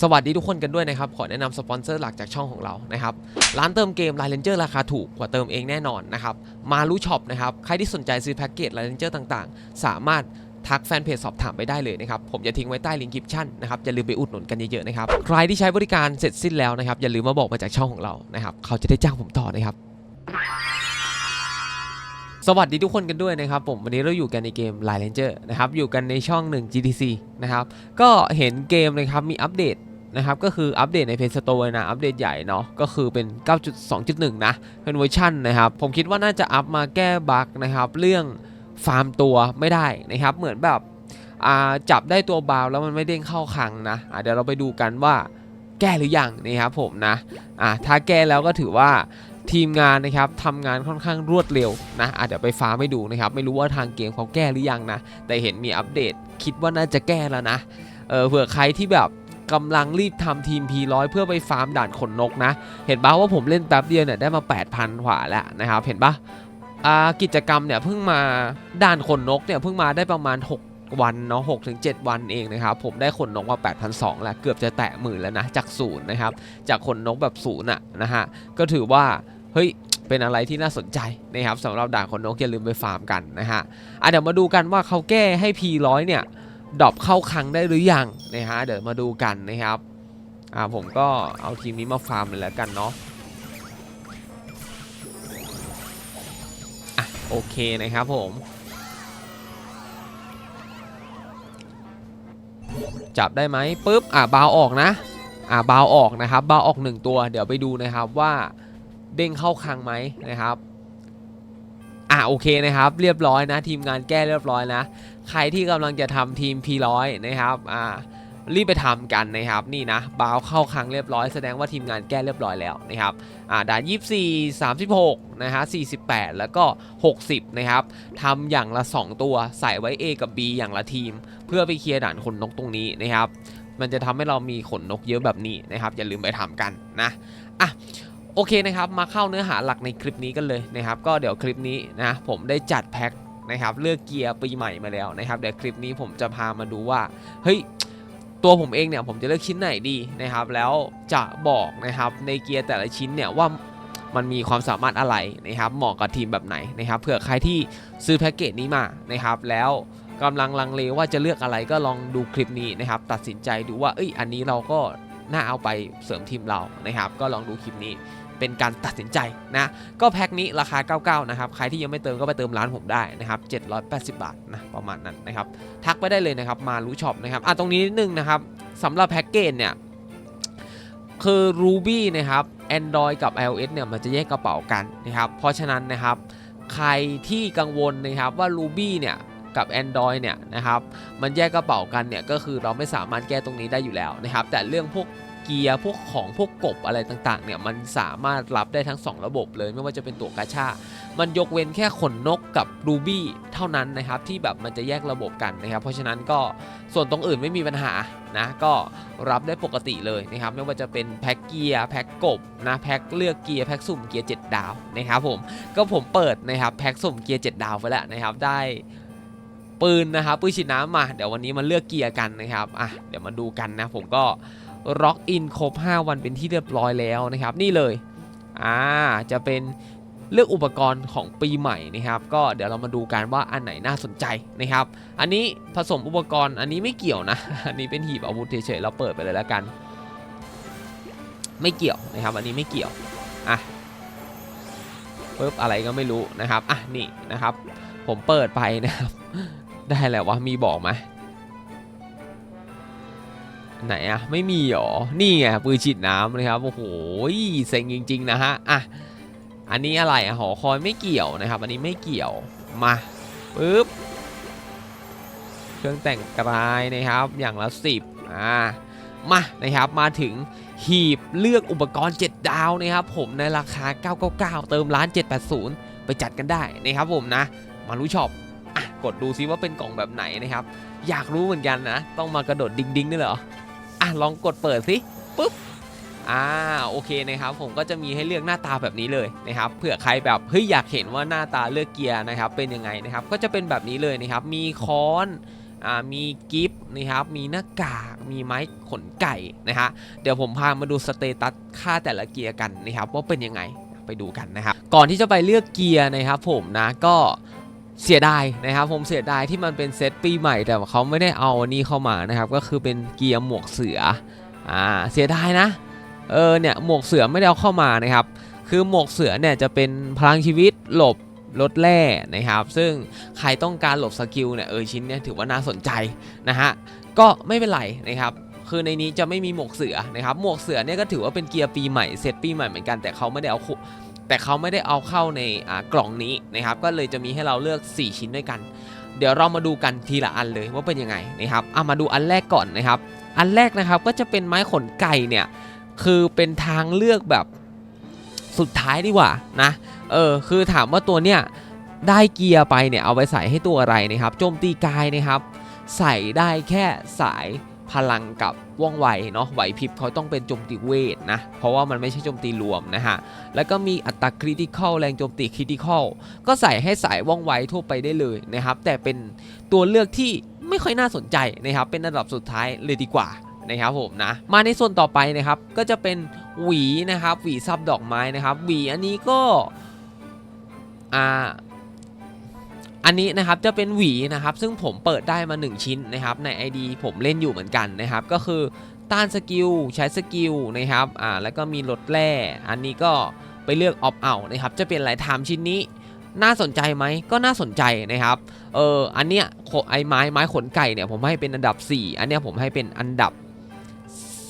สวัสดีทุกคนกันด้วยนะครับ ขอแนะนำสปอนเซอร์หลักจากช่องของเรานะครับ ร้านเติมเกม l ล n เ e r ราคาถูกกว่าเติมเองแน่นอนนะครับ มารู้ช็อปนะครับ ใครที่สนใจซื้อแพ็กเกจ l ล n เ e r ต่างๆ สามารถทักแฟนเพจสอบถามไปได้เลยนะครับ ผมจะทิ้งไว้ใต้ลิงก์คลิปชั่นนะครับอย่าลืมไปอุดหนุนกันเยอะๆนะครับ ใครที่ใช้บริการเสร็จสิ้นแล้วนะครับ อย่าลืมมาบอกมาจากช่องของเรานะครับ เขาจะได้จ้างผมต่อนะครับสวัสดีทุกคนกันด้วยนะครับผมวันนี้เราอยู่กันในเกม l ล n เ e r นะครับอยู่กันในช่อง 1 GTC นะครับก็เห็นเกมนะครับมีอัปเดต นะครับก็คืออัปเดตใน Play Store นะอัปเดตใหญ่เนาะก็คือเป็น 9.2.1 นะเป็นเวอร์ชันนะครับผมคิดว่าน่าจะอัพมาแก้บั๊กนะครับเรื่องฟาร์มตัวไม่ได้นะครับเหมือนแบบจับได้ตัวบาวแล้วมันไม่เด้งเข้าคังนะะเดี๋ยวเราไปดูกันว่าแก้หรือยังนะครับผมนะอะถ้าแก้แล้วก็ถือว่าทีมงานนะครับทำงานค่อนข้างรวดเร็วนะอะเดี๋ยวไปฟ้าไม่ดูนะครับไม่รู้ว่าทางเกมเขาแก้หรือยังนะแต่เห็นมีอัปเดตคิดว่าน่าจะแก้แล้วนะเออเผื่อใครที่แบบ กำลังรีบทำทีม P100 เพื่อไปฟาร์มด่านขนนกนะ เห็นปะว่าผมเล่นแป๊บเดียวเนี่ยได้มา 8,000 กว่าแล้วนะครับเห็นปะกิจกรรมเนี่ยเพิ่งมาด่านขนนกเนี่ยเพิ่งมาได้ประมาณ 6 วันเนาะ6ถึง7วันเองนะครับ ผมได้ขนนกมา8,200แล้วเกือบจะแตะหมื่นแล้วนะ จากศูนย์นะครับ จากขนนกแบบศูนย์อะนะฮะ ก็ถือว่า เฮ้ยเป็นอะไรที่น่าสนใจนะครับสำหรับด่านขนนกอย่าลืมไปฟาร์มกันนะฮะอะเดี๋ยวมาดูกันว่าเขาแก้ให้ P100 เนี่ย ดรอปเข้าคลังได้หรือยังนะฮะเดี๋ยวมาดูกันนะครับอ่าผมก็เอาทีมนี้มาฟาร์มเลยแล้วกันเนาะอะโอเคนะครับผมจับได้ไหมปุ๊บอะบาวออกนะอะบาวออกนะครับบาวออกหนึ่งตัว เดี๋ยวไปดูนะครับว่าเด้งเข้าคลังไหมนะครับอะโอเคนะครับ เรียบร้อยนะ ทีมงานแก้เรียบร้อยนะ ใครที่กำลังจะทำทีม P100 นะครับอ่ารีบไปทำกันนะครับนี่นะบาวเข้าครั้งเรียบร้อยแสดงว่าทีมงานแก้เรียบร้อยแล้วนะครับอ่าด่าน24 36นะฮะ48 แล้วก็ 60นะครับทำอย่างละ 2 ตัวใส่ไว้ A กับ B อย่างละทีม เพื่อไปเคลียร์ด่านขนนกตรงนี้นะครับ มันจะทำให้เรามีขนนกเยอะแบบนี้นะครับ อย่าลืมไปทำกันนะอะโอเคนะครับมาเข้าเนื้อหาหลักในคลิปนี้กันเลยนะครับ ก็เดี๋ยวคลิปนี้นะผมได้จัดแพ็ค นะครับเลือกเกียร์ปีใหม่มาแล้วนะครับเดี๋ยวคลิปนี้ผมจะพามาดูว่าเฮ้ยตัวผมเองเนี่ยผมจะเลือกชิ้นไหนดีนะครับ แล้วจะบอกนะครับในเกียร์แต่ละชิ้นเนี่ยว่ามันมีความสามารถอะไรนะครับเหมาะกับทีมแบบไหนนะครับเผื่อใครที่ซื้อแพ็กเกจนี้มานะครับ แล้วกำลังลังเลว่าจะเลือกอะไรก็ลองดูคลิปนี้นะครับ ตัดสินใจดูว่าเอ้ยอันนี้เราก็น่าเอาไปเสริมทีมเรานะครับ ก็ลองดูคลิปนี้ เป็นการตัดสินใจนะก็แพ็คนี้ราคา 99 นะครับ ใครที่ยังไม่เติมก็ไปเติมร้านผมได้นะครับ 780 บาทนะประมาณนั้นนะครับ ทักไปได้เลยนะครับมารู้ช็อปนะครับอะตรงนี้นิดนึงนะครับสำหรับแพ็กเกจเนี่ยคือ Ruby นะครับ Android กับ iOS เนี่ยมันจะแยกกระเป๋ากันนะครับ เพราะฉะนั้นนะครับ ใครที่กังวลนะครับว่า Ruby เนี่ยกับ Android เนี่ยนะครับ มันแยกกระเป๋ากันเนี่ยก็คือเราไม่สามารถแก้ตรงนี้ได้อยู่แล้วนะครับ แต่เรื่องพวก กียร์พวกของพวกกบอะไรต่างๆเนี่ยมันสามารถรับได้ทั้ง 2 ระบบเลยไม่ว่าจะเป็นตัวกาชา มันยกเว้นแค่ขนนกกับ Ruby เท่านั้นนะครับที่แบบมันจะแยกระบบกันนะครับเพราะฉะนั้นก็ส่วนตรงอื่นไม่มีปัญหานะก็รับได้ปกติเลยนะครับไม่ว่าจะเป็นแพ็กเกียร์แพ็กกบนะแพ็กเลือกเกียร์แพ็กสุ่มเกียร์7ดาวนะครับผมก็ผมเปิดนะครับแพ็กสุ่มเกียร์7ดาวไปแล้วนะครับได้ปืนนะครับปืนฉีดน้ำมา เดี๋ยววันนี้มาเลือกเกียร์กันนะครับอะเดี๋ยวมาดูกันนะผมก็ ล็อกอินครบ 5 วันเป็นที่เรียบร้อยแล้วนะครับ นี่เลยอ่าจะเป็นเลือกอุปกรณ์ของปีใหม่นะครับ ก็เดี๋ยวเรามาดูกันว่าอันไหนน่าสนใจนะครับ อันนี้ผสมอุปกรณ์อันนี้ไม่เกี่ยวนะ อันนี้เป็นหีบอาวุธเฉยๆเราเปิดไปเลยแล้วกัน ไม่เกี่ยวนะครับ อันนี้ไม่เกี่ยวอะปึ๊บอะไรก็ไม่รู้นะครับอะนี่นะครับ ผมเปิดไปนะครับ ได้แหละว่ามีบอกไหม ไหนอะไม่มีหรอ นี่ไงปืนฉีดน้ำนะครับ โอ้โหเซ็งจริง ๆ นะฮะ อะ อันนี้อะไรอะหอคอยไม่เกี่ยวนะครับ อันนี้ไม่เกี่ยว มาปึ๊บ เครื่องแต่งกายนะครับ อย่างละสิบอ่า มานะครับ มาถึงหีบเลือกอุปกรณ์ 7 ดาวนะครับ ผมในราคา 999 เติมร้าน 780 ไปจัดกันได้นะครับผมนะ มารู้ช็อปอะกดดูซิว่าเป็นกล่องแบบไหนนะครับ อยากรู้เหมือนกันนะ ต้องมากระโดดดิ้งดิ้งด้วยเหรอ อะลองกดเปิดสิปุ๊บอ่าโอเคนะครับผมก็จะมีให้เลือกหน้าตาแบบนี้เลยนะครับเผื่อใครแบบเฮ้ยอยากเห็นว่าหน้าตาเลือกเกียร์นะครับเป็นยังไงนะครับก็จะเป็นแบบนี้เลยนะครับมีค้อนอ่ามีกิฟต์นะครับมีหน้ากากมีไม้ขนไก่นะฮะเดี๋ยวผมพามาดูสเตตัสค่าแต่ละเกียร์กันนะครับว่าเป็นยังไงไปดูกันนะครับก่อนที่จะไปเลือกเกียร์นะครับผมนะก็ เสียดายนะครับผมเสียดายที่มันเป็นเซตปีใหม่แต่เขาไม่ได้เอาอันนี้เข้ามานะครับก็คือเป็นเกียร์หมวกเสืออ่าเสียดายนะเออเนี่ยหมวกเสือไม่ได้เอาเข้ามานะครับคือหมวกเสือเนี่ยจะเป็นพลังชีวิตหลบลดแร่นะครับซึ่งใครต้องการหลบสกิลเนี่ยเออชิ้นเนี่ยถือว่าน่าสนใจนะฮะก็ไม่เป็นไรนะครับคือในนี้จะไม่มีหมวกเสือนะครับหมวกเสือเนี่ยก็ถือว่าเป็นเกียร์ปีใหม่เซตปีใหม่เหมือนกันแต่เขาไม่ได้เอา แต่เขาไม่ได้เอาเข้าในกล่องนี้นะครับ ก็เลยจะมีให้เราเลือก 4 ชิ้นด้วยกัน เดี๋ยวเรามาดูกันทีละอันเลยว่าเป็นยังไงนะครับเอามาดูอันแรกก่อนนะครับ อันแรกนะครับก็จะเป็นไม้ขนไก่เนี่ยคือเป็นทางเลือกแบบสุดท้ายดีกว่านะเออคือถามว่าตัวเนี้ยได้เกียร์ไปเนี่ยเอาไปใส่ให้ตัวอะไรนะครับโจมตีกายนะครับ ใส่ได้แค่สาย พลังกับว่องไวเนาะไหวพริบเขาต้องเป็นโจมตีเวทนะ เพราะว่ามันไม่ใช่โจมตีรวมนะฮะ แล้วก็มีอัตราคริติคอลแรงโจมตีคริติคอลก็ใส่ให้สายว่องไวทั่วไปได้เลยนะครับ แต่เป็นตัวเลือกที่ไม่ค่อยน่าสนใจนะครับ เป็นอันดับสุดท้ายเลยดีกว่านะครับผมนะ มาในส่วนต่อไปนะครับ ก็จะเป็นหวีนะครับ หวีซับดอกไม้นะครับ หวีอันนี้ก็อ่า อันนี้นะครับจะเป็นหวีนะครับซึ่งผมเปิดได้มา 1 ชิ้นนะครับใน ID ผมเล่นอยู่เหมือนกันนะครับก็คือต้านสกิลใช้สกิลนะครับอ่าแล้วก็มีลดแร่อันนี้ก็ไปเลือกออฟเอานะครับจะเป็นอะไรถามชิ้นนี้น่าสนใจไหมก็น่าสนใจนะครับเอออันเนี้ยไอไม้ไม้ขนไก่เนี่ยผมให้เป็นอันดับ 4 อันเนี้ยผมให้เป็นอันดับ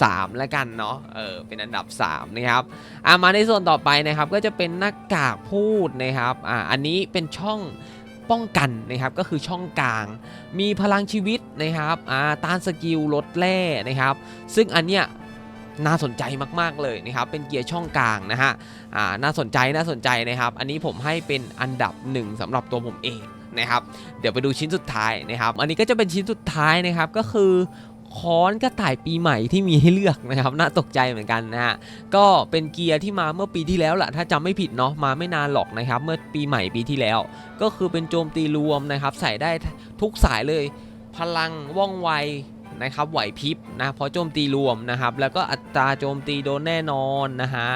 3 แล้วกันเนาะเออเป็นอันดับ 3 นะครับอ่ามาในส่วนต่อไปนะครับก็จะเป็นหน้ากากพูดนะครับอ่าอันนี้เป็นช่อง ป้องกันนะครับก็คือช่องกลาง มีพลังชีวิตนะครับอ่าต้านสกิลลดแร่นะครับ ซึ่งอันเนี้ยน่าสนใจมากๆเลยนะครับ เป็นเกียร์ช่องกลางนะฮะอ่าน่าสนใจน่าสนใจนะครับ อันนี้ผมให้เป็นอันดับหนึ่งสำหรับตัวผมเองนะครับ เดี๋ยวไปดูชิ้นสุดท้ายนะครับ อันนี้ก็จะเป็นชิ้นสุดท้ายนะครับ ก็คือ ค้อนกระต่ายปีใหม่ที่มีให้เลือกนะครับน่าตกใจเหมือนกันนะฮะก็เป็นเกียร์ที่มาเมื่อปีที่แล้วแหละถ้าจำไม่ผิดเนาะมาไม่นานหรอกนะครับเมื่อปีใหม่ปีที่แล้ว ก็คือเป็นโจมตีรวมนะครับใส่ได้ทุกสายเลย พลังว่องไวนะครับไหวพริบนะเพราะโจมตีรวมนะครับ แล้วก็อัตราโจมตีโดนแน่นอนนะฮะ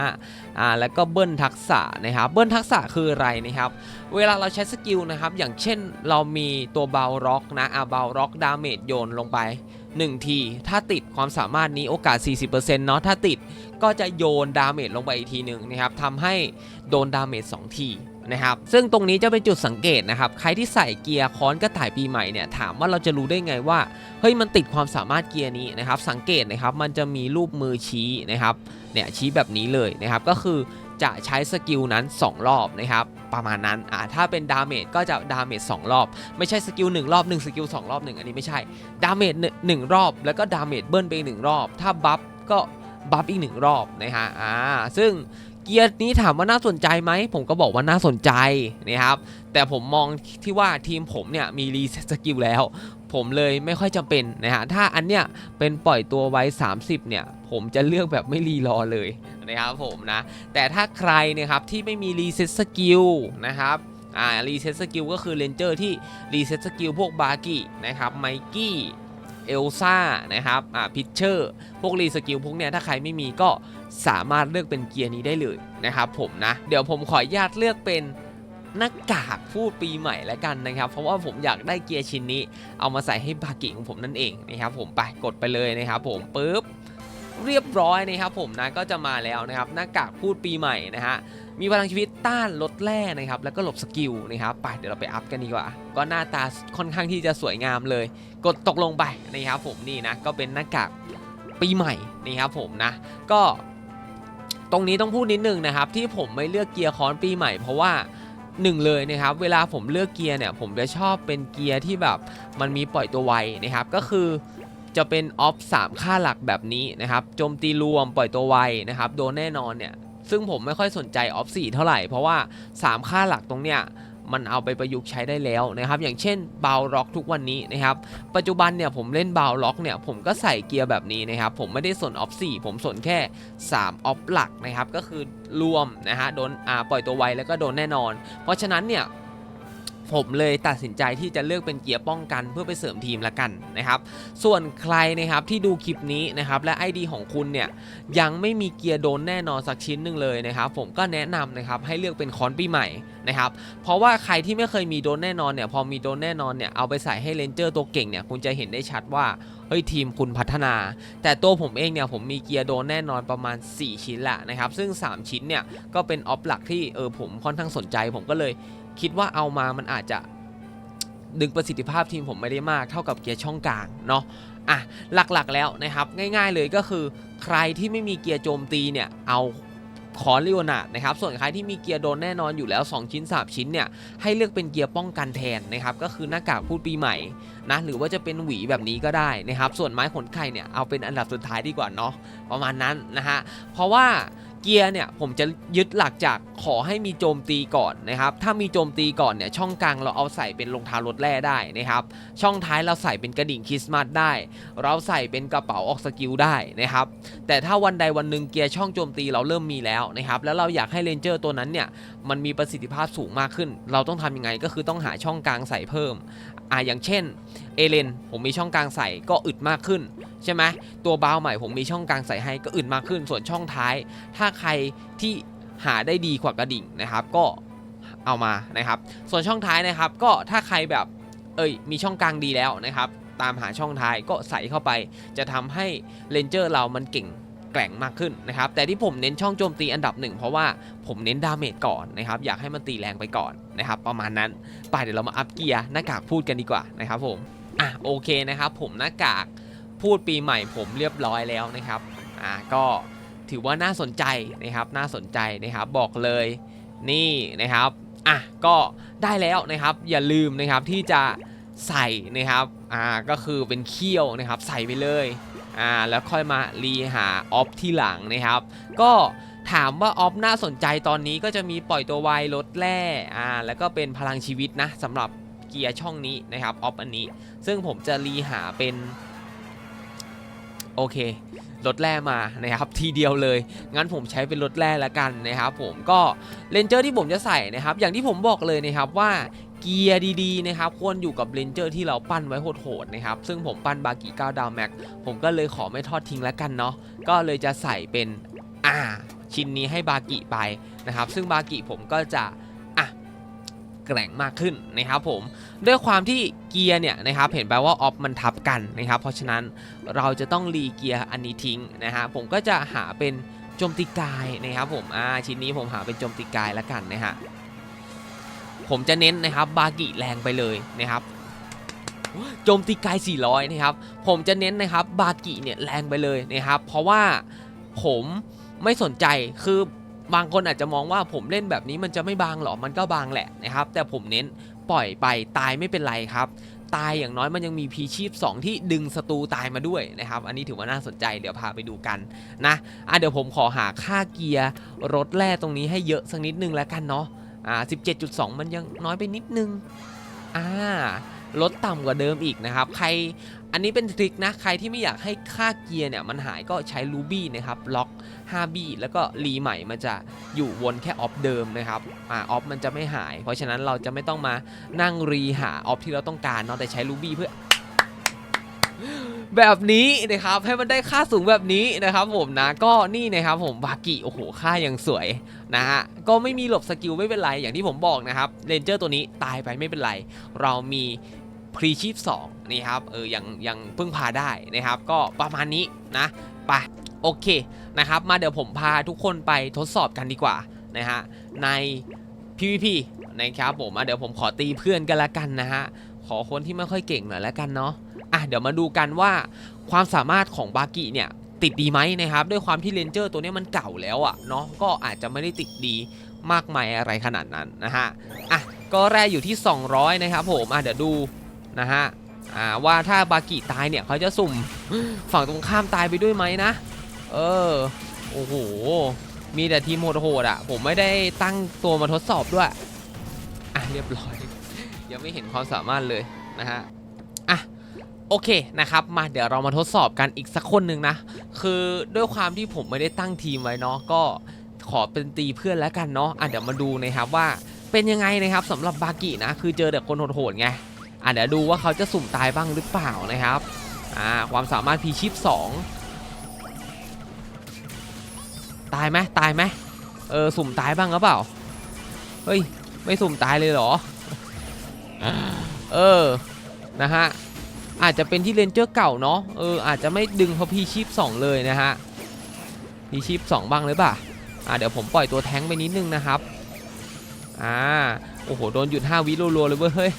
อ่าแล้วก็เบิ้ลทักษะนะครับ เบิ้ลทักษะคืออะไรนะครับ เวลาเราใช้สกิลนะครับ อย่างเช่นเรามีตัวเบาร็อกนะอ่าเบาร็อกดาเมจโยนลงไป 1 ที ถ้าติดความสามารถนี้โอกาส 40%เนาะถ้าติดก็จะโยนดาเมจลงไปอีกทีหนึ่งนะครับทำให้โดนดาเมจ2ทีนะครับซึ่งตรงนี้จะเป็นจุดสังเกตนะครับ ใครที่ใส่เกียร์ค้อนกระต่ายปีใหม่เนี่ยถามว่าเราจะรู้ได้ไงว่าเฮ้ยมันติดความสามารถเกียร์นี้นะครับ สังเกตนะครับมันจะมีรูปมือชี้นะครับเนี่ยชี้แบบนี้เลยนะครับก็คือ จะใช้สกิลนั้น 2 รอบนะครับประมาณนั้นอ่าถ้าเป็นดาเมจก็จะดาเมจ2รอบ ไม่ใช่สกิล1รอบ1สกิล2รอบ 1 อันนี้ไม่ใช่ดาเมจหนึ่งรอบ แล้วก็ดาเมจเบิ้ลไปหนึ่งรอบ ถ้าบัฟก็บัฟอีกหนึ่งรอบนะฮะอ่าซึ่งเกียร์นี้ถามว่าน่าสนใจไหม ผมก็บอกว่าน่าสนใจนะครับ แต่ผมมองที่ว่าทีมผมเนี่ยมีรีเซ็ตสกิลแล้ว ผมเลยไม่ค่อยจำเป็นนะฮะ ถ้าอันเนี้ยเป็นปล่อยตัวไว้ 30 เนี่ย ผมจะเลือกแบบไม่รีรอเลยนะครับผมนะ แต่ถ้าใครเนี่ยครับที่ไม่มีรีเซ็ตสกิลนะครับอ่ารีเซ็ตสกิลก็คือเลนเจอร์ที่รีเซ็ตสกิลพวกบาร์กี้นะครับไมกี้เอลซ่านะครับอ่าพิชเชอร์พวกรีสกิลพวกเนี้ยถ้าใครไม่มีก็สามารถเลือกเป็นเกียร์นี้ได้เลยนะครับผมนะ เดี๋ยวผมขออนุญาตเลือกเป็นหน้ากากพูดปีใหม่แล้วกันนะครับ เพราะว่าผมอยากได้เกียร์ชิ้นนี้ เอามาใส่ให้บากิของผมนั่นเองนะครับผมไปกดไปเลยนะครับผมปุ๊บ เรียบร้อยนะครับผมนะก็จะมาแล้วนะครับหน้ากากพูดปีใหม่นะฮะมีพลังชีวิตต้านลดแร่นะครับแล้วก็หลบสกิลนะครับไปเดี๋ยวเราไปอัพกันดีกว่า ก็หน้าตาค่อนข้างที่จะสวยงามเลย กดตกลงไปนะครับผมนี่นะก็เป็นหน้ากากปีใหม่นี่ครับผมนะก็ตรงนี้ต้องพูดนิดนึงนะครับที่ผมไม่เลือกเกียร์คอนปีใหม่เพราะว่าหนึ่งเลยนะครับเวลาผมเลือกเกียร์เนี่ยผมจะชอบเป็นเกียร์ที่แบบมันมีปล่อยตัวไวนะครับก็คือ จะเป็นออฟ3ค่าหลักแบบนี้นะครับโจมตีรวมปล่อยตัวไวนะครับโดนแน่นอนเนี่ยซึ่งผมไม่ค่อยสนใจออฟ4เท่าไหร่ เพราะว่า 3 ค่าหลักตรงเนี้ยมันเอาไปประยุกต์ใช้ได้แล้วนะครับ อย่างเช่นบาวล็อกทุกวันนี้นะครับ ปัจจุบันเนี่ยผมเล่นบาวล็อกเนี่ยผมก็ใส่เกียร์แบบนี้นะครับ ผมไม่ได้สนออฟ4ผมสนแค่ 3 ออฟหลักนะครับ ก็คือรวมนะฮะโดนอ่าปล่อยตัวไวแล้วก็โดนแน่นอน เพราะฉะนั้นเนี่ย ผมเลยตัดสินใจที่จะเลือกเป็นเกียร์ป้องกันเพื่อไปเสริมทีมละกันนะครับ ส่วนใครนะครับที่ดูคลิปนี้นะครับและ ID ของคุณเนี่ยยังไม่มีเกียร์โดนแน่นอนสักชิ้นหนึ่งเลยนะครับ ผมก็แนะนำนะครับให้เลือกเป็นคอนปีใหม่ นะครับ เพราะว่าใครที่ไม่เคยมีโดนแน่นอนเนี่ยพอมีโดนแน่นอนเนี่ยเอาไปใส่ให้เลนเจอร์ตัวเก่งเนี่ยคุณจะเห็นได้ชัดว่าเฮ้ยทีมคุณพัฒนา แต่ตัวผมเองเนี่ยผมมีเกียร์โดนแน่นอนประมาณ 4 ชิ้นละนะครับ ซึ่ง 3 ชิ้นเนี่ยก็เป็นออฟหลักที่เออผมค่อนข้างสนใจ ผมก็เลยคิดว่าเอามามันอาจจะดึงประสิทธิภาพทีมผมไม่ได้มากเท่ากับเกียร์ช่องกลางเนาะอะหลักๆแล้วนะครับง่าย ๆเลยก็คือ ใครที่ไม่มีเกียร์โจมตีเนี่ยเอา คอริโอนาดนะครับส่วนใครที่มีเกียร์โดนแน่นอนอยู่แล้ว 2 ชิ้น 3 ชิ้นเนี่ยให้เลือกเป็นเกียร์ป้องกันแทนนะครับก็คือหน้ากากพูดปีใหม่นะหรือว่าจะเป็นหวีแบบนี้ก็ได้นะครับส่วนไม้ขนไข่เนี่ยเอาเป็นอันดับสุดท้ายดีกว่าเนาะประมาณนั้นนะฮะเพราะว่า เกียร์เนี่ยผมจะยึดหลักจากขอให้มีโจมตีก่อนนะครับ ถ้ามีโจมตีก่อนเนี่ยช่องกลางเราเอาใส่เป็นรองเท้ารถแร่ได้นะครับ ช่องท้ายเราใส่เป็นกระดิ่งคริสต์มาสได้ เราใส่เป็นกระเป๋าออกสกิลได้นะครับ แต่ถ้าวันใดวันหนึ่งเกียร์ช่องโจมตีเราเริ่มมีแล้วนะครับ แล้วเราอยากให้เรนเจอร์ตัวนั้นเนี่ยมันมีประสิทธิภาพสูงมากขึ้น เราต้องทำยังไงก็คือต้องหาช่องกลางใส่เพิ่ม อ่าอย่างเช่นเอเลนผมมีช่องกลางใส่ก็อึดมากขึ้น ใช่ไหมตัวบาวใหม่ผมมีช่องกลางใส่ให้ก็อึดมากขึ้น ส่วนช่องท้าย ถ้าใครที่หาได้ดีกว่ากระดิ่งนะครับ ก็เอามานะครับ ส่วนช่องท้ายนะครับ ก็ถ้าใครแบบเอ้ยมีช่องกลางดีแล้วนะครับ ตามหาช่องท้ายก็ใส่เข้าไป จะทำให้เลนเจอร์เรามันเก่ง แกร่งมากขึ้นนะครับแต่ที่ผมเน้นช่องโจมตีอันดับหนึ่งเพราะว่าผมเน้นดาเมจก่อนนะครับอยากให้มันตีแรงไปก่อนนะครับประมาณนั้นไปเดี๋ยวเรามาอัพเกียร์หน้ากากพูดกันดีกว่านะครับผมอะโอเคนะครับผมหน้ากากพูดปีใหม่ผมเรียบร้อยแล้วนะครับอะก็ถือว่าน่าสนใจนะครับน่าสนใจนะครับบอกเลยนี่นะครับอะก็ได้แล้วนะครับอย่าลืมนะครับที่จะใส่นะครับอ่าก็คือเป็นเขี้ยวนะครับใส่ไปเลย อ่าแล้วค่อยมารีหาออฟที่หลังนะครับ ก็ถามว่าออฟน่าสนใจตอนนี้ก็จะมีปล่อยตัววายลดแร่อ่าแล้วก็เป็นพลังชีวิตนะสำหรับเกียร์ช่องนี้นะครับออฟอันนี้ ซึ่งผมจะรีหาเป็นโอเครถแร่มานะครับทีเดียวเลย งั้นผมใช้เป็นรถแร่ละกันนะครับผมก็เลนเจอร์ที่ผมจะใส่นะครับ อย่างที่ผมบอกเลยนะครับว่า เกียร์ดีๆนะครับควรอยู่กับเลนเจอร์ที่เราปั้นไว้โหดๆนะครับซึ่งผมปั้นบากิ9ดาวแม็กผมก็เลยขอไม่ทอดทิ้งแล้วกันเนาะก็เลยจะใส่เป็นอ่าชิ้นนี้ให้บากิไปนะครับ ซึ่งบากิผมก็จะอะแกร่งมากขึ้นนะครับผมด้วยความที่เกียร์เนี่ยนะครับเห็นไปว่าออฟมันทับกันนะครับ เพราะฉะนั้นเราจะต้องรีเกียร์อันนี้ทิ้งนะฮะผมก็จะหาเป็นโจมตีกายนะครับผมอ่าชิ้นนี้ผมหาเป็นโจมตีกายแล้วกันนะฮะ ผมจะเน้นนะครับบากิแรงไปเลยนะครับโจมตีกาย400นะครับผมจะเน้นนะครับบากิเนี่ยแรงไปเลยนะครับเพราะว่าผมไม่สนใจคือบางคนอาจจะมองว่าผมเล่นแบบนี้มันจะไม่บางหรอ มันก็บางแหละนะครับ แต่ผมเน้นปล่อยไปตายไม่เป็นไรครับ ตายอย่างน้อยมันยังมีพีชีพ 2 ที่ดึงศัตรูตายมาด้วยนะครับ อันนี้ถือว่าน่าสนใจเดี๋ยวพาไปดูกันนะอะเดี๋ยวผมขอหาค่าเกียร์รถแร่ตรงนี้ให้เยอะสักนิดนึงแล้วกันเนาะ อ่า17.2 มันยังน้อยไปนิดนึงอ่าลดต่ำกว่าเดิมอีกนะครับ ใครอันนี้เป็นทริคนะ ใครที่ไม่อยากให้ค่าเกียร์เนี่ยมันหายก็ใช้ลูบี้นะครับ ล็อก5บี้แล้วก็รีใหม่มันจะอยู่วนแค่ออฟเดิมนะครับ อ่าออฟมันจะไม่หาย เพราะฉะนั้นเราจะไม่ต้องมานั่งรีหาออฟที่เราต้องการเนาะแต่ใช้ลูบี้เพื่อ แบบนี้นะครับให้มันได้ค่าสูงแบบนี้นะครับผมนะก็นี่นะครับผมบากิโอ้โหค่ายังสวยนะฮะก็ไม่มีหลบสกิลไม่เป็นไรอย่างที่ผมบอกนะครับเรนเจอร์ตัวนี้ตายไปไม่เป็นไร เรามีพรีชีพ2นี่ครับเออยังยังพึ่งพาได้นะครับ ก็ประมาณนี้นะไปโอเคนะครับ มาเดี๋ยวผมพาทุกคนไปทดสอบกันดีกว่านะฮะใน PVP นะครับผมเดี๋ยวผมขอตีเพื่อนกันละกันนะฮะขอคนที่ไม่ค่อยเก่งหน่อยละกันเนาะ อะเดี๋ยวมาดูกันว่าความสามารถของบากิเนี่ยติดดีไหมนะครับด้วยความที่เลนเจอร์ตัวนี้มันเก่าแล้วอะเนาะก็อาจจะไม่ได้ติดดีมากมายอะไรขนาดนั้นนะฮะอะก็แร่อยู่ที่ 200 นะครับผมอะเดี๋ยวดูนะฮะอ่าว่าถ้าบากิตายเนี่ยเขาจะสุ่มฝั่งตรงข้ามตายไปด้วยไหมนะ เออโอ้โหมีแต่ทีมโหดๆอะ ผมไม่ได้ตั้งตัวมาทดสอบด้วย อะเรียบร้อย ยังไม่เห็นความสามารถเลยนะฮะ โอเคนะครับมาเดี๋ยวเรามาทดสอบกันอีกสักคนหนึ่งนะ คือด้วยความที่ผมไม่ได้ตั้งทีมไว้เนาะก็ขอเป็นตีเพื่อนแล้วกันเนาะอะเดี๋ยวมาดูนะครับว่าเป็นยังไงนะครับสำหรับบากินะ คือเจอแต่คนโหดๆไงอะเดี๋ยวดูว่าเขาจะสุ่มตายบ้างหรือเปล่านะครับอ่าความสามารถพีชิป2ตายไหมตายไหมเออสุ่มตายบ้างหรือเปล่าเฮ้ยไม่สุ่มตายเลยเหรอเออนะฮะ อาจจะเป็นที่เลนเจอร์เก่าเนาะเอออาจจะไม่ดึงเขาะพีชิป2เลยนะฮะพีชิป2บ้างหรือเปล่าอ่าเดี๋ยวผมปล่อยตัวแท้งไปนิดนึงนะครับอ่าโอ้โหโดนหยุด 5 วิรัวๆเลยเว้ยเฮ้ย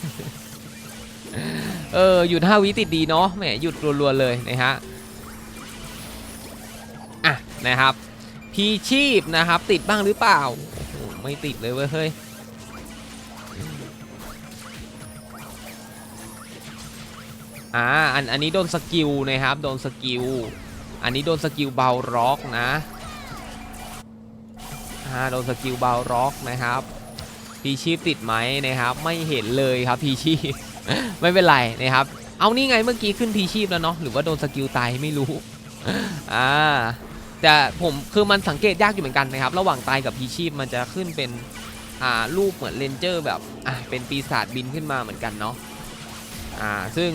เออหยุด 5 วิติดดีเนาะแหมหยุดรัวๆเลยนะฮะอะนะครับพีชีพนะครับติดบ้างหรือเปล่าโอ้โหไม่ติดเลยเว้ยเฮ้ย อ่าอันอันนี้โดนสกิลนะครับโดนสกิลอันนี้โดนสกิลเบาร็อกนะอ่าโดนสกิลเบาร็อกนะครับพีชีพติดไหมนะครับ ไม่เห็นเลยครับพีชีพไม่เป็นไรนะครับ เอานี่ไงเมื่อกี้ขึ้นพีชีพแล้วเนาะหรือว่าโดนสกิลตายไม่รู้อ่าแต่ผมคือมันสังเกตยากอยู่เหมือนกันนะครับ ระหว่างตายกับพีชีพมันจะขึ้นเป็นอ่ารูปเหมือนเลนเจอร์แบบอ่าเป็นปีศาจบินขึ้นมาเหมือนกันเนาะอ่าซึ่ง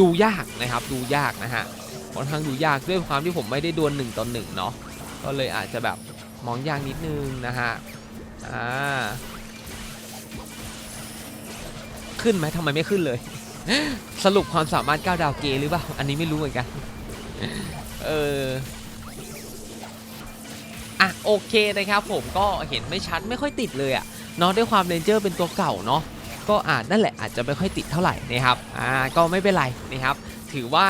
ดูยากนะครับ ดูยากนะฮะค่อนข้างดูยากด้วยความที่ผมไม่ได้ดวลหนึ่งต่อหนึ่งเนาะก็เลยอาจจะแบบมองยากนิดนึงนะฮะอ่าขึ้นไหมทำไมไม่ขึ้นเลย สรุปความสามารถก้าวดาวเกย์หรือเปล่าอันนี้ไม่รู้เหมือนกันเอออะโอเคนะครับผมก็เห็นไม่ชัดไม่ค่อยติดเลยอะ่ะเนาะด้วยความเรนเจอร์เป็นตัวเก่าเนาะ ก็อ่าจนั่นแหละอาจจะไม่ค่อยติดเท่าไหร่นะครับอ่าก็ไม่เป็นไรนะครับ ถือว่า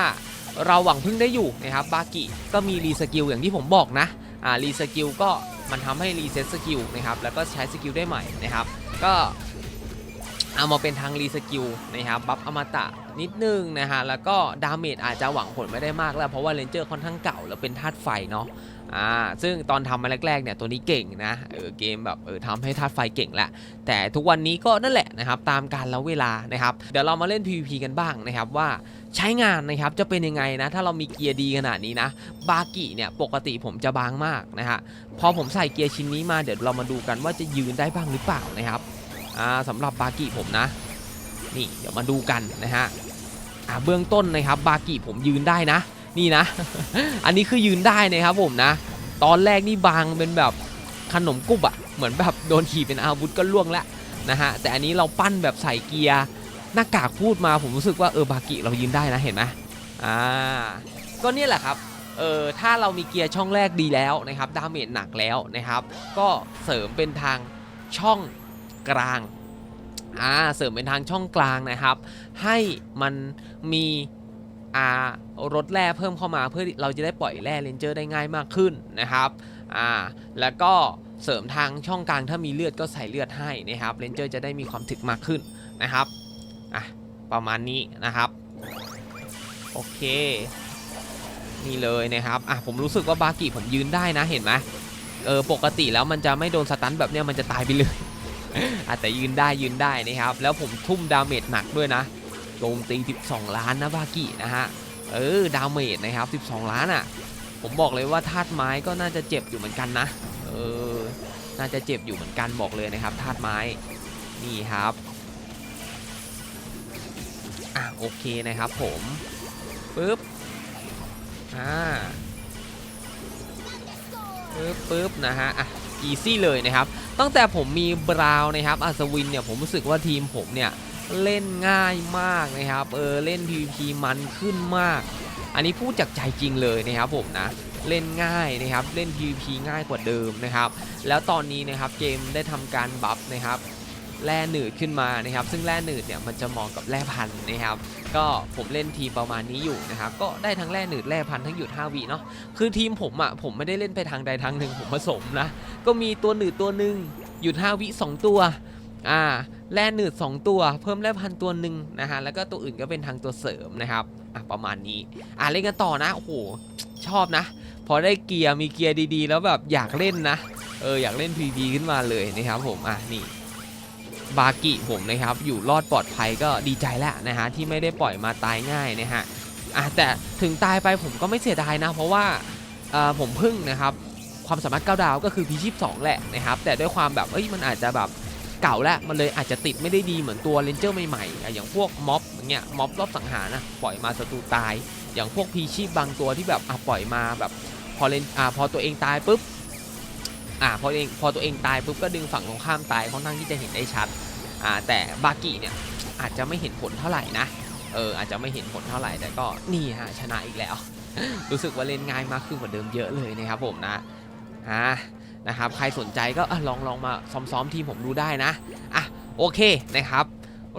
เราหวังพึ่งได้อยู่นะครับบากิก็มีรีสกิลอย่างที่ผมบอกนะอ่ารีสกิลก็มันทำให้รีเซ็ตสกิลนะครับแล้วก็ใช้สกิลได้ใหม่นะครับ ก็เอามาเป็นทางรีสกิลนะครับบัฟอมตะนิดนึงนะฮะแล้วก็ดาเมจอาจจะหวังผลไม่ได้มากแล้วเพราะว่าเรนเจอร์ค่อนข้างเก่าแล้วเป็นธาตุไฟเนาะ อ่าซึ่งตอนทำมาแรกๆเนี่ยตัวนี้เก่งนะเออเกมแบบเออทำให้ธาตุไฟเก่งแหละแต่ทุกวันนี้ก็นั่นแหละนะครับตามการแล้วเวลานะครับเดี๋ยวเรามาเล่น PVP กันบ้างนะครับว่าใช้งานนะครับจะเป็นยังไงนะถ้าเรามีเกียร์ดีขนาดนี้นะบากิเนี่ยปกติผมจะบางมากนะฮะพอผมใส่เกียร์ชิ้นนี้มาเดี๋ยวเรามาดูกันว่าจะยืนได้บ้างหรือเปล่านะครับอ่าสำหรับบากิผมนะ นี่เดี๋ยวมาดูกันนะฮะอ่าเบื้องต้นนะครับบากิผมยืนได้นะ นี่นะ อันนี้คือยืนได้นะครับผมนะ ตอนแรกนี่บางเป็นแบบขนมกุบอะเหมือนแบบโดนขี่เป็นอาวุธก็ล่วงแล้วนะฮะแต่อันนี้เราปั้นแบบใส่เกียร์หน้ากากพูดมาผมรู้สึกว่าเออบากิเรายืนได้นะเห็นไหมอ่าก็เนี่ยแหละครับเออถ้าเรามีเกียร์ช่องแรกดีแล้วนะครับดาเมจหนักแล้วนะครับ ก็เสริมเป็นทางช่องกลางอ่าเสริมเป็นทางช่องกลางนะครับ ให้มันมี อ่ารถแร่เพิ่มเข้ามาเพื่อเราจะได้ปล่อยแร่เลนเจอร์ได้ง่ายมากขึ้นนะครับอ่าแล้วก็เสริมทางช่องกลางถ้ามีเลือดก็ใส่เลือดให้นะครับเลนเจอร์จะได้มีความถึกมากขึ้นนะครับอะประมาณนี้นะครับโอเคนี่เลยนะครับอะผมรู้สึกว่าบากิผมยืนได้นะเห็นไหมเออปกติแล้วมันจะไม่โดนสตันแบบเนี้ยมันจะตายไปเลยอะแต่ยืนได้ยืนได้นะครับ แล้วผมทุ่มดาเมจหนักด้วยนะ โจมตี 12 ล้านนะบากินะฮะ เออ ดาเมจนะครับ 12 ล้านอะ ผมบอกเลยว่าธาตุไม้ก็น่าจะเจ็บอยู่เหมือนกันนะ เออ น่าจะเจ็บอยู่เหมือนกันบอกเลยนะครับธาตุไม้ นี่ครับ อะโอเคนะครับผมปึ๊บ อ่าปึ๊บปึ๊บนะฮะ อะอีซี่เลยนะครับ ตั้งแต่ผมมีบราวน์นะครับอัศวินเนี่ยผมรู้สึกว่าทีมผมเนี่ย เล่นง่ายมากนะครับ เออเล่น PVP มันขึ้นมาก อันนี้พูดจากใจจริงเลยนะครับผมนะเล่นง่ายนะครับ เล่น PVP ง่ายกว่าเดิมนะครับ แล้วตอนนี้นะครับเกมได้ทำการบัฟนะครับแร่หนืดขึ้นมานะครับ ซึ่งแร่หนืดเนี่ยมันจะเหมาะกับแร่พันนะครับ ก็ผมเล่นทีประมาณนี้อยู่นะครับ ก็ได้ทั้งแร่หนืดแร่พันทั้งหยุด5วิเนาะ คือทีมผมอะ่ะผมไม่ได้เล่นไปทางใดทางหนึ่งผมผสมนะ ก็มีตัวหนืดตัวหนึ่งหยุด5วิ2ตัว อ่าแร่หนืด2 ตัวเพิ่มแร่พันตัวหนึ่งนะฮะแล้วก็ตัวอื่นก็เป็นทางตัวเสริมนะครับอะประมาณนี้อะเล่นกันต่อนะโอ้โหชอบนะ พอได้เกียร์มีเกียร์ดีๆ แล้วแบบอยากเล่นนะเอออยากเล่น PV ขึ้นมาเลยนะครับผมอะนี่บากิผมนะครับอยู่รอดปลอดภัยก็ดีใจแล้วนะฮะที่ไม่ได้ปล่อยมาตายง่ายนะฮะอะแต่ถึงตายไปผมก็ไม่เสียดายนะ เพราะว่าเอ่อผมพึ่งนะครับความสามารถ9ดาวก็คือพีชีพ2แหละนะครับแต่ด้วยความแบบเอ้ยมันอาจจะแบบ เก่าแล้วมันเลยอาจจะติดไม่ได้ดีเหมือนตัวเลนเจอร์ใหม่ๆ อย่างพวกม็อบอย่างเงี้ยม็อบรอบสังหารนะปล่อยมาศัตรูตาย อย่างพวกพีชีพบางตัวที่แบบอะปล่อยมาแบบพอเลนอ่าพอตัวเองตายปุ๊บอ่าพอเองพอตัวเองตายปุ๊บก็ดึงฝั่งตรงข้ามตายค่อนข้างที่จะเห็นได้ชัดอ่าแต่บากิเนี่ยอาจจะไม่เห็นผลเท่าไหร่นะเอออาจจะไม่เห็นผลเท่าไหร่แต่ก็นี่ฮะชนะอีกแล้ว รู้สึกว่าเล่นง่ายมากขึ้นกว่าเดิมเยอะเลยนะครับผมนะอ่า นะครับใครสนใจก็ลองลองมาซ้อมๆทีมผมดูได้นะอะโอเคนะครับ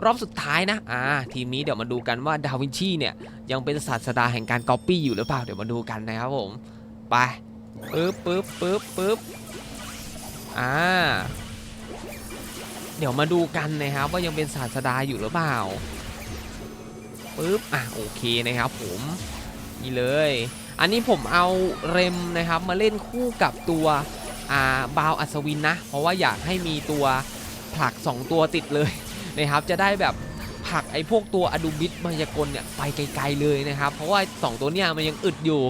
รอบสุดท้ายนะอ่าทีมนี้เดี๋ยวมาดูกันว่าดาวินชีเนี่ยยังเป็นศาสดาแห่งการก๊อปปี้อยู่หรือเปล่าเดี๋ยวมาดูกันนะครับผมไปปึ๊บปึ๊บปึ๊บปึ๊บอ่าเดี๋ยวมาดูกันนะครับว่ายังเป็นศาสดาอยู่หรือเปล่าปึ๊บอะโอเคนะครับผมนี่เลย อันนี้ผมเอาเรมนะครับมาเล่นคู่กับตัว บาวอัศวินนะ เพราะว่าอยากให้มีตัวผลัก 2 ตัวติดเลยนะครับ จะได้แบบผลักไอ้พวกตัวอดูบิสมายากลเนี่ยไปไกลๆเลยนะครับ เพราะว่า 2 ตัวเนี้ยมันยังอึดอยู่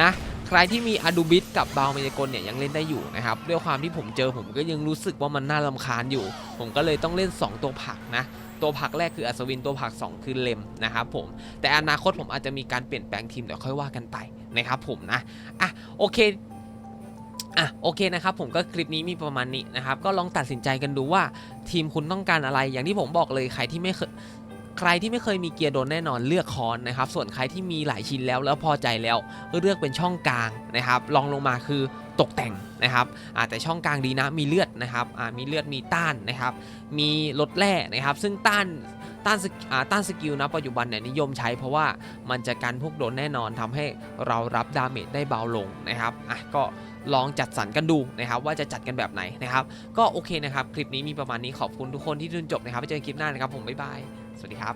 นะใครที่มีอดูบิสกับบาวมายากลเนี่ยยังเล่นได้อยู่นะครับด้วยความที่ผมเจอผมก็ยังรู้สึกว่ามันน่ารำคาญอยู่ ผมก็เลยต้องเล่น 2 ตัวผลักนะ ตัวผลักแรกคืออัศวินตัวผลัก 2 คือเลมนะครับผมแต่อนาคตผมอาจจะมีการเปลี่ยนแปลงทีมเดี๋ยวค่อยว่ากันไปนะครับผมนะอะโอเค อะโอเคนะครับผมก็คลิปนี้มีประมาณนี้นะครับก็ลองตัดสินใจกันดูว่าทีมคุณต้องการอะไร อย่างที่ผมบอกเลยใครที่ไม่เคยใครที่ไม่เคยมีเกียร์โดนแน่นอนเลือกคอนนะครับส่วนใครที่มีหลายชิ้นแล้วแล้วพอใจแล้วเลือกเป็นช่องกลางนะครับลองลงมาคือตกแต่งนะครับอ่าแต่ช่องกลางดีนะมีเลือดนะครับอ่ามีเลือดมีต้านนะครับมีลดแร่นะครับ ซึ่งต้านต้านสกอ่าต้านสกิลนะปัจจุบันเนี่ยนิยมใช้เพราะว่ามันจะกันพวกโดนแน่นอนทำให้เรารับดาเมจได้เบาลงนะครับอะก็ ลองจัดสรรกันดูนะครับว่าจะจัดกันแบบไหนนะครับ ก็โอเคนะครับ คลิปนี้มีประมาณนี้ขอบคุณทุกคนที่ดูจนจบนะครับไปเจอกันคลิปหน้านะครับผมบ๊ายบายสวัสดีครับ